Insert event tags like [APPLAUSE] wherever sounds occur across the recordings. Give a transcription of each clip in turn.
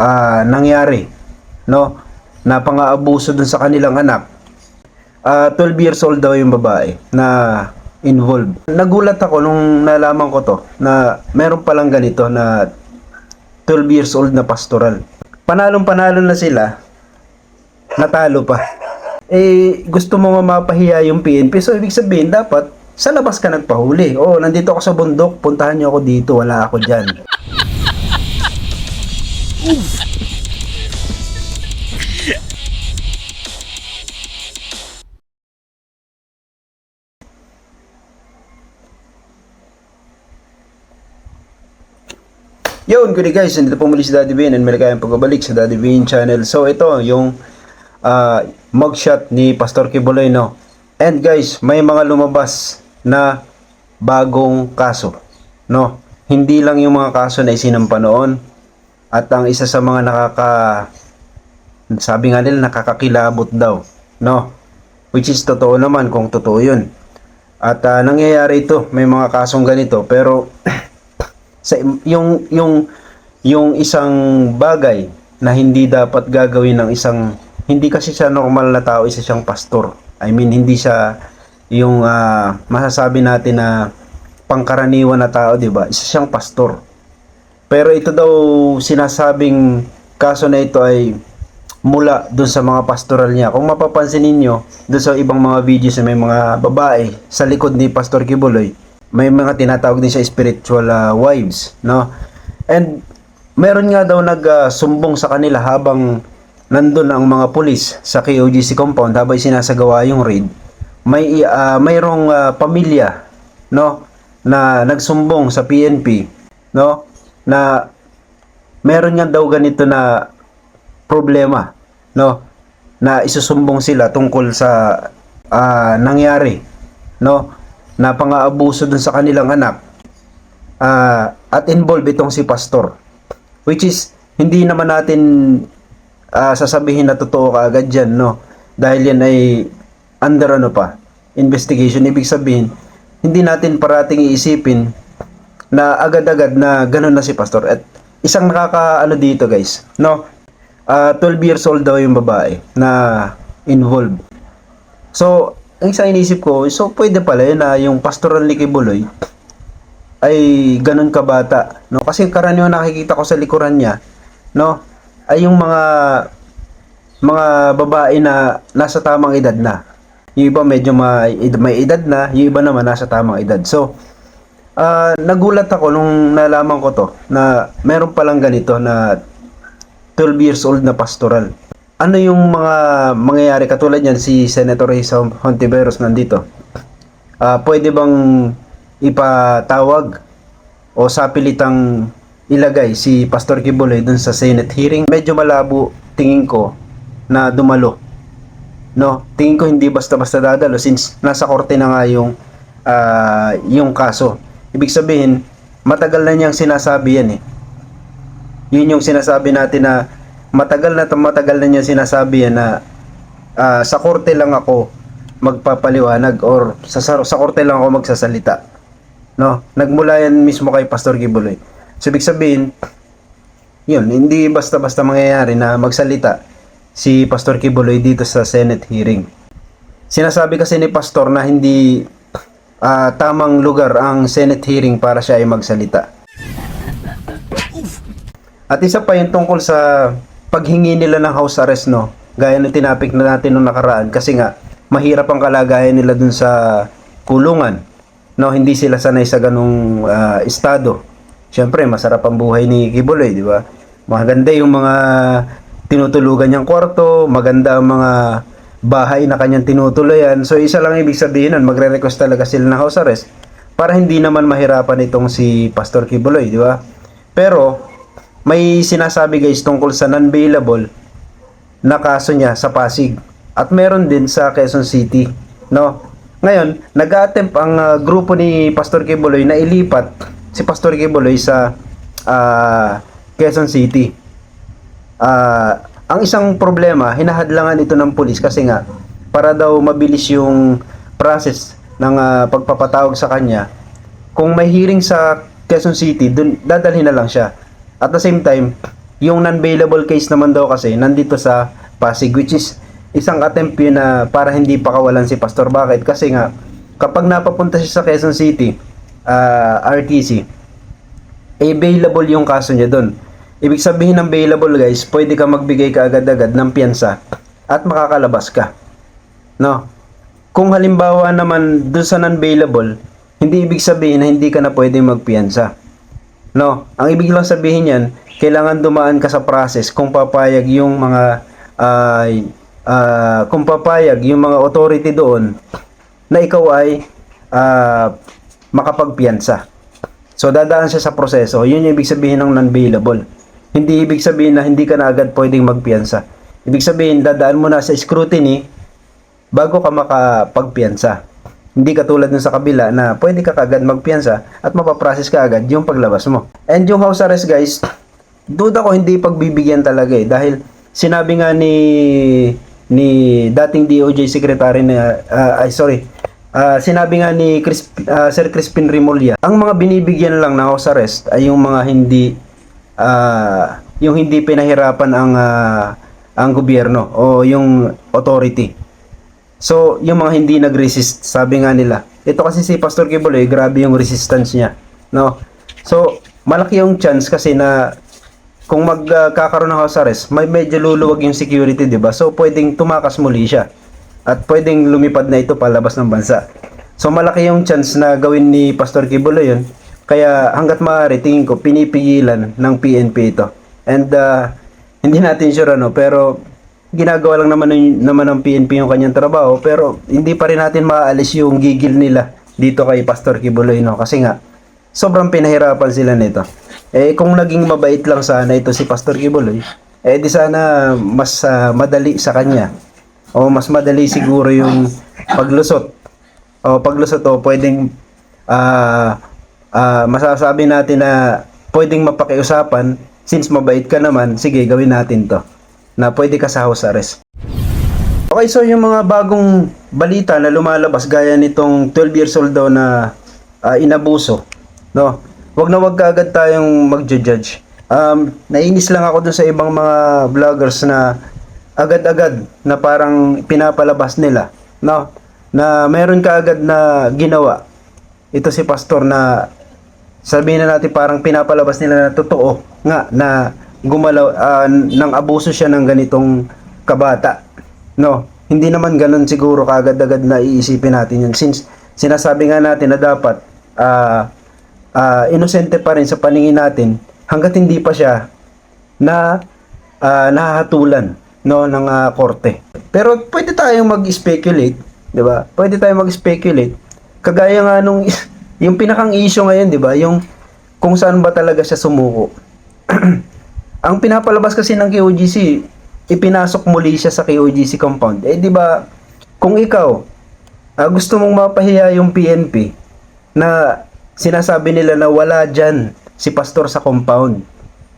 ah, nangyari, no? Na pang-aabuso dun sa kanilang anak. Ah, 12 years old daw yung babae na involved. Nagulat ako nung nalaman ko to na meron palang ganito na 12 years old na pastoral. Panalong panalo na sila, natalo pa. Eh, gusto mo nga mapahiya yung PNP, so ibig sabihin dapat sa labas ka nagpahuli. Oh, nandito ako sa bundok, puntahan niyo ako dito, wala ako dyan. Yun, good guys, nandito po muli si Daddy Bean and maligayang pagbabalik sa Daddy Bean channel. So ito, yung ah, mugshot ni Pastor Kibuloy, no? And guys, may mga lumabas na bagong kaso, no? Hindi lang yung mga kaso na isinampa noon at ang isa sa mga nakaka sabi nga nila nakakakilabot daw, no? Which is totoo naman kung totoo yun. At ah, nangyayari ito, may mga kasong ganito pero [CLEARS THROAT] sa yung yung yung isang bagay na hindi dapat gagawin ng isang hindi kasi siya normal na tao, isa siyang pastor. I mean, hindi siya yung ah, masasabi natin na pangkaraniwan na tao, 'di ba? Isa siyang pastor. Pero ito daw sinasabing kaso na ito ay mula doon sa mga pastoral niya. Kung mapapansin ninyo, doon sa ibang mga videos na may mga babae sa likod ni Pastor Kibuloy, may mga tinatawag din siya spiritual ah, wives, no? And meron nga daw nagsumbong sa kanila habang nandun ang mga pulis sa KOGC compound habang sinasagawa yung raid. May ah, mayroong ah, pamilya, no, na nagsumbong sa PNP, no, na meron nga daw ganito na problema, no, na isusumbong sila tungkol sa ah, nangyari, no, na pang-aabuso dun sa kanilang anak ah, at involved itong si pastor. Which is hindi naman natin ah, sasabihin na totoo kaagad dyan no? Dahil yan ay under ano pa? Investigation. Ibig sabihin hindi natin parating iisipin na agad-agad na ganun na si pastor at isang nakaka ano dito guys no Ah, 12 years old daw yung babae na involved So, ang isang inisip ko, so pwede pala yun na yung pastoral ni Kibuloy ay ganun kabata, no? Kasi karaniwan nakikita ko sa likuran niya, no? Ay yung mga mga babae na nasa tamang edad na. Yung iba medyo may, may edad na, yung iba naman nasa tamang edad. So, ah, nagulat ako nung nalaman ko to na meron palang ganito na 12 years old na pastoral. Ano yung mga mangyayari? Katulad yan si Senator Risa Hontiveros nandito. Ah, pwede bang ipatawag o sapilitang ilagay si Pastor Kibuloy dun sa Senate hearing? Medyo malabo tingin ko na dumalo. No? Tingin ko hindi basta-basta dadalo since nasa korte na nga yung ah, yung kaso ibig sabihin matagal na niyang sinasabi yan eh yun yung sinasabi natin na matagal na matagal na niya sinasabi yan na ah, sa korte lang ako magpapaliwanag or sa, sa korte lang ako magsasalita. No? Nagmula yan mismo kay Pastor Gibuloy. So, ibig sabihin, yun, hindi basta-basta mangyayari na magsalita si Pastor Kibuloy dito sa Senate hearing. Sinasabi kasi ni Pastor na hindi ah, tamang lugar ang Senate hearing para siya ay magsalita. At isa pa yung tungkol sa paghingi nila ng house arrest, no? Gaya ng tinapik na natin nung nakaraan. Kasi nga, mahirap ang kalagayan nila dun sa kulungan. No, hindi sila sanay sa ganung ah, estado. Siyempre, masarap ang buhay ni Kibuloy, di ba? Maganda yung mga tinutulugan niyang kwarto, maganda ang mga bahay na kanyang tinutuloyan. So, isa lang ibig sabihin nun, magre-request talaga sila ng house arrest para hindi naman mahirapan itong si Pastor Kibuloy, di ba? Pero, may sinasabi guys tungkol sa non-bailable na kaso niya sa Pasig at meron din sa Quezon City no ngayon nag-attempt ang ah, grupo ni Pastor Kibuloy na ilipat si Pastor Kibuloy sa ah, Quezon City Ah, ang isang problema hinahadlangan ito ng pulis kasi nga para daw mabilis yung process ng ah, pagpapatawag sa kanya kung may hearing sa Quezon City dun dadalhin na lang siya at the same time, Yung non-bailable case naman daw kasi nandito sa Pasig which is isang attempt yun na para hindi pa kawalan si Pastor. Bakit? Kasi nga kapag napapunta siya sa Quezon City, ah, RTC, available yung kaso niya doon. Ibig sabihin ng available guys, pwede ka magbigay ka agad-agad ng piyansa at makakalabas ka. No? Kung halimbawa naman doon sa non-bailable, hindi ibig sabihin na hindi ka na pwedeng magpiyansa. No? Ang ibig lang sabihin yan, kailangan dumaan ka sa process kung papayag yung mga ay ah, kung papayag yung mga authority doon na ikaw ay ah, makapagpiyansa. So dadaan siya sa proseso. Yun yung ibig sabihin ng non-bailable. Hindi ibig sabihin na hindi ka na agad pwedeng magpiyansa. Ibig sabihin dadaan mo na sa scrutiny bago ka makapagpiyansa. Hindi katulad dun sa kabila na pwede ka kagad magpiyansa at mapaprocess ka agad yung paglabas mo. And yung house arrest guys, duda ko hindi pagbibigyan talaga eh dahil sinabi nga ni ni dating DOJ secretary na ah, ay sorry ah, sinabi nga ni Chris, ah, Sir Crispin Rimulya ang mga binibigyan lang ng house arrest ay yung mga hindi ah, yung hindi pinahirapan ang ah, ang gobyerno o yung authority So, yung mga hindi nag-resist, sabi nga nila. Ito kasi si Pastor Kibuloy, grabe yung resistance niya. No? So, malaki yung chance kasi na kung magkakaroon ng house arrest, may medyo luluwag yung security, di ba? So, pwedeng tumakas muli siya. At pwedeng lumipad na ito palabas ng bansa. So, malaki yung chance na gawin ni Pastor Kibuloy yun. Kaya hanggat maaari, tingin ko, pinipigilan ng PNP ito. And uh, hindi natin sure ano, pero ginagawa lang naman ng, naman ng PNP yung kanyang trabaho pero hindi pa rin natin maaalis yung gigil nila dito kay Pastor Kibuloy no? Kasi nga sobrang pinahirapan sila nito. Eh kung naging mabait lang sana ito si Pastor Kibuloy eh di sana mas ah, madali sa kanya. O mas madali siguro yung paglusot. O paglusot o pwedeng ah ah, masasabi natin na pwedeng mapakiusapan since mabait ka naman sige gawin natin to na pwede ka sa house arrest. Okay, so yung mga bagong balita na lumalabas gaya nitong 12 years old daw na ah, inabuso, no? Wag na wag kaagad tayong magjo-judge. Um, nainis lang ako dun sa ibang mga vloggers na agad-agad na parang pinapalabas nila, no? Na meron kaagad na ginawa. Ito si pastor na sabihin na natin parang pinapalabas nila na totoo nga na gumalaw ah, ng abuso siya ng ganitong kabata. No, hindi naman ganun siguro kaagad-agad na iisipin natin yun since sinasabi nga natin na dapat ah ah, inosente pa rin sa paningin natin hanggat hindi pa siya na ah, nahahatulan no ng ah, korte. Pero pwede tayong mag-speculate, 'di ba? Pwede tayong mag-speculate. Kagaya nga nung yung pinakang issue ngayon, 'di ba? Yung kung saan ba talaga siya sumuko. [CLEARS THROAT] Ang pinapalabas kasi ng KOGC, ipinasok muli siya sa KOGC compound. Eh di ba, kung ikaw ah, gusto mong mapahiya yung PNP na sinasabi nila na wala diyan si pastor sa compound.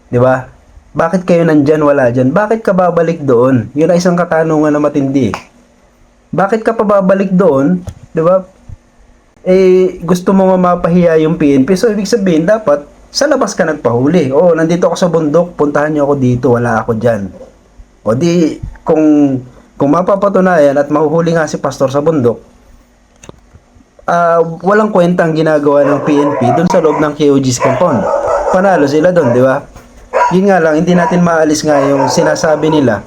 Di ba? Bakit kayo nandyan, wala dyan? Bakit ka babalik doon? Yun ay isang katanungan na matindi. Bakit ka pa babalik doon? Di ba? Eh gusto mo mapahiya yung PNP. So, ibig sabihin, dapat sa labas ka nagpahuli. O, nandito ako sa bundok, puntahan niyo ako dito, wala ako dyan. O di, kung, kung mapapatunayan at mahuhuli nga si pastor sa bundok, ah walang kwentang ginagawa ng PNP dun sa loob ng KOG's compound. Panalo sila dun, di ba? Yun nga lang, hindi natin maalis nga yung sinasabi nila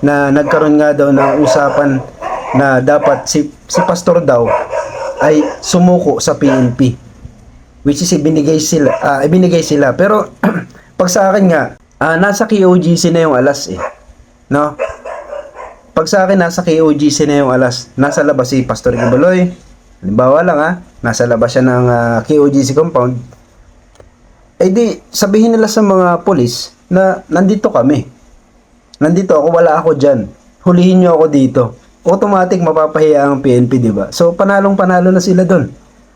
na nagkaroon nga daw ng usapan na dapat si, si pastor daw ay sumuko sa PNP which is ibinigay sila ah, ibinigay sila. Pero [CLEARS THROAT] pag sa akin nga ah, nasa KOGC na yung alas eh. No? Pag sa akin nasa KOGC na yung alas nasa labas si Pastor Gibaloy. Halimbawa lang ah nasa labas siya ng ah, KOGC compound. Eh di sabihin nila sa mga polis na nandito kami. Nandito ako wala ako dyan. Hulihin nyo ako dito automatic mapapahiya ang PNP di ba so panalong panalo na sila doon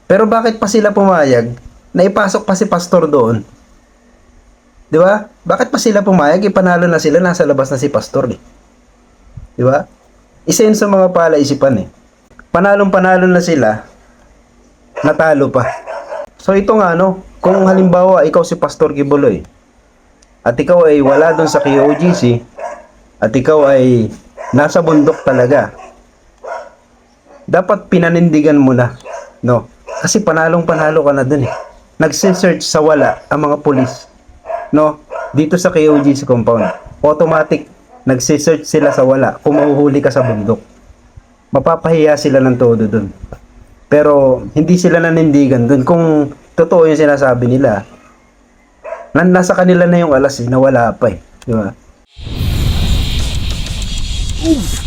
pero bakit pa sila pumayag na ipasok pa si pastor doon? 'Di ba? Bakit pa sila pumayag? Ipanalo na sila, nasa labas na si pastor eh. 'Di ba? Isa yun sa mga palaisipan eh. Panalong panalo na sila, natalo pa. So ito nga no, kung halimbawa ikaw si Pastor Kibuloy, at ikaw ay wala doon sa KOGC at ikaw ay nasa bundok talaga, dapat pinanindigan mo na, no? Kasi panalong panalo ka na dun eh. Nagsisearch sa wala ang mga pulis, no? Dito sa KOGC compound. Automatic, nagsisearch sila sa wala kung mahuhuli ka sa bundok. Mapapahiya sila ng todo dun. Pero hindi sila nanindigan dun. Kung totoo yung sinasabi nila, na, nasa kanila na yung alas eh, na wala pa eh. Di ba? Oof!